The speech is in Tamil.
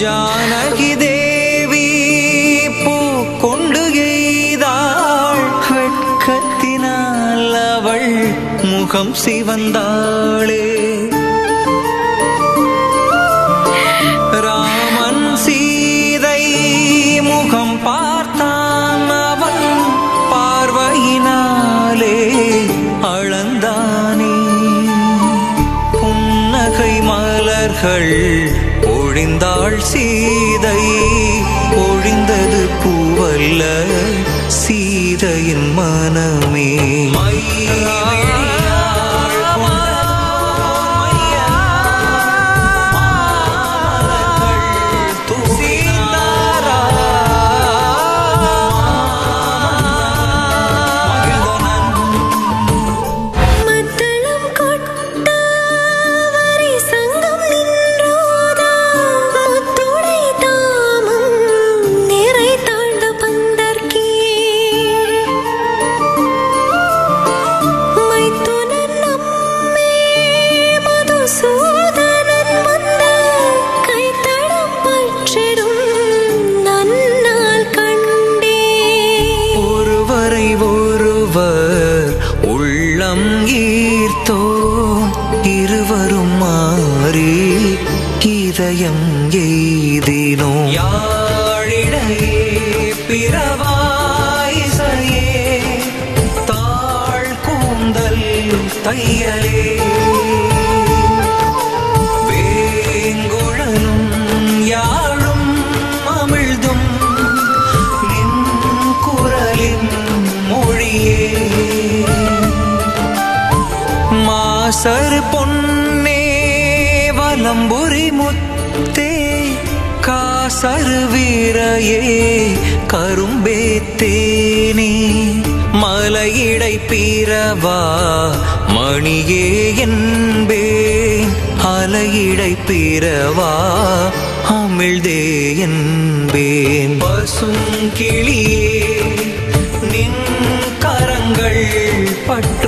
ஜானகி தேவி பூ கொண்டு எய்தாள். வெட்கத்தினால் அவள் முகம் சிவந்தாளே. மலர்கள் பொழிந்தாள் சீதை பொழிந்தது பூவல்ல சீதையின் மனமே. உள்ளம் ஈர்த்தோ இருவரும் மாறி இதயம் எய்தினோ யாழிடையே பிறவாயிசையே தாழ் கூந்தல் தையலே மாசர் பொன்னே வலம்புரி முத்தே காசர் வீரையே கரும்பே தேனே. மலையிடை பீரவா மணியே என்பே. அலையிடை பீரவா அமிழ்தே என்பேன் பசும் கிளியே நின் கரங்கள் பட்டு